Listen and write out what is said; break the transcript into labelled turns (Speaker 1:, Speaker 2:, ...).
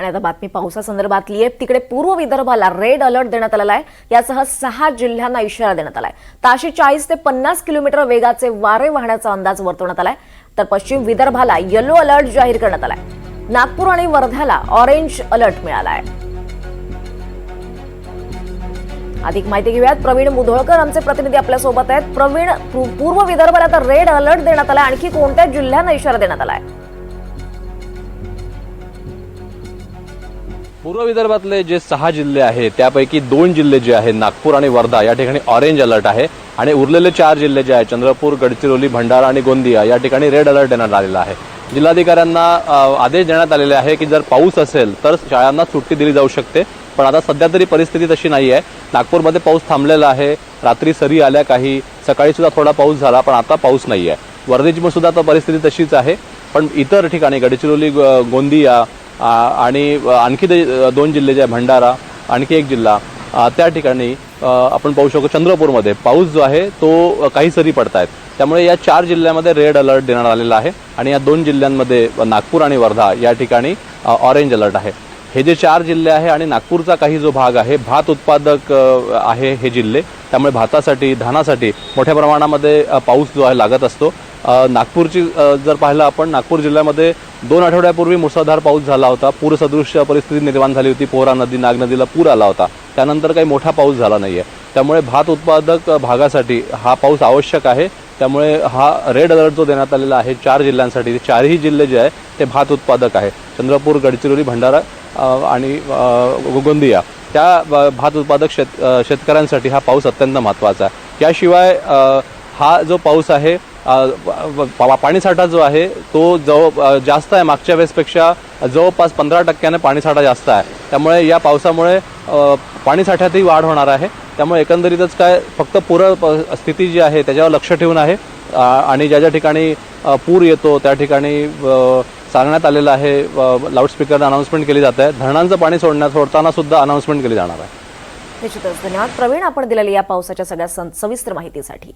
Speaker 1: आणि आता बातमी पावसासंदर्भातली आहे. तिकडे पूर्व विदर्भाला रेड अलर्ट देण्यात आलेला आहे. यासह सहा जिल्ह्यांना इशारा देण्यात आलाय. ताशी चाळीस ते पन्नास किलोमीटर वेगाचे वारे वाहण्याचा अंदाज वर्तवण्यात आलाय. तर पश्चिम विदर्भाला येलो अलर्ट जाहीर करण्यात आलाय. नागपूर आणि वर्ध्याला ऑरेंज अलर्ट मिळाला आहे अधिक माहिती घेऊयात. प्रवीण मुधोळकर आमचे प्रतिनिधी आपल्यासोबत आहेत. प्रवीण पूर्व विदर्भाला आता रेड अलर्ट देण्यात आलाय. आणखी कोणत्या जिल्ह्यांना इशारा देण्यात आलाय?
Speaker 2: पूर्व विदर्भातले जे सहा जिल्हे आहेत त्यापैकी दोन जिल्हे जे आहेत नागपूर आणि वर्धा या ठिकाणी ऑरेंज अलर्ट आहे. आणि उरलेले चार जिल्हे जे आहेत चंद्रपूर गडचिरोली भंडारा आणि गोंदिया या ठिकाणी रेड अलर्ट देण्यात आलेला आहे. जिल्हाधिकाऱ्यांना आदेश देण्यात आलेले आहे की जर पाऊस असेल तर शाळांना सुट्टी दिली जाऊ शकते. पण आता सध्या तरी परिस्थिती तशी नाही आहे नागपूरमध्ये पाऊस थांबलेला आहे. रात्री सरी आल्या काही. सकाळी सुद्धा थोडा पाऊस झाला पण आता पाऊस नाही आहे वर्धेची सुद्धा आता परिस्थिती तशीच आहे. पण इतर ठिकाणी गडचिरोली गोंदिया आणि आणखी दोन जिल्हे जे आहे भंडारा आणखी एक जिल्हा त्या ठिकाणी आपण पाहू शकतो चंद्रपूरमध्ये. पाऊस जो आहे तो काही सरी पडतायत. त्यामुळे या चार जिल्ह्यामध्ये रेड अलर्ट देण्यात आलेला आहे आणि या दोन जिल्ह्यांमध्ये नागपूर आणि वर्धा या ठिकाणी ऑरेंज अलर्ट आहे. हे जे चार जिल्हे आहे आणि नागपूरचा काही जो भाग आहे भात उत्पादक आहे हे जिल्हे. त्यामुळे भातासाठी धानासाठी मोठ्या प्रमाणामध्ये पाऊस जो आहे लागत असतो. नागपूरची जर पाहिलं आपण नागपूर जिल्ह्यामध्ये दोन आठवड्यापूर्वी मुसळधार पाऊस झाला होता. पूरसदृश्य परिस्थिती निर्माण झाली होती. पोहरा नदी नाग नदीला पूर आला होता. त्यानंतर काही मोठा पाऊस झाला नाही आहे त्यामुळे भात उत्पादक भागासाठी हा पाऊस आवश्यक आहे. त्यामुळे हा रेड अलर्ट जो देण्यात आलेला आहे चार जिल्ह्यांसाठी चारही जिल्हे जे आहे ते भात उत्पादक आहे. चंद्रपूर गडचिरोली भंडारा आणि गोंदिया त्या भात उत्पादक शेत शेतकऱ्यांसाठी हा पाऊस अत्यंत महत्त्वाचा आहे. याशिवाय हा जो पाऊस आहे पाणीसाठा जो आहे तो जवळ जास्त आहे मागच्या वेळेसपेक्षा जवळपास पंधरा टक्क्याने पाणीसाठा जास्त आहे. त्यामुळे या पावसामुळे पाणीसाठ्यातही वाढ होणार आहे. त्यामुळे एकंदरीतच काय फक्त पूर स्थिती जी आहे त्याच्यावर लक्ष ठेवून आहे. आणि ज्या ज्या ठिकाणी पूर येतो त्या ठिकाणी सांगण्यात आलेलं आहे लाऊडस्पीकरनं अनाऊन्समेंट केली जात आहे. धरणांचं पाणी सोडण्यात सोडताना सुद्धा अनाऊन्समेंट केली जाणार आहे.
Speaker 1: निश्चितच. धन्यवाद. प्रवीण आपण दिलेल्या या पावसाच्या सगळ्या सविस्तर माहितीसाठी.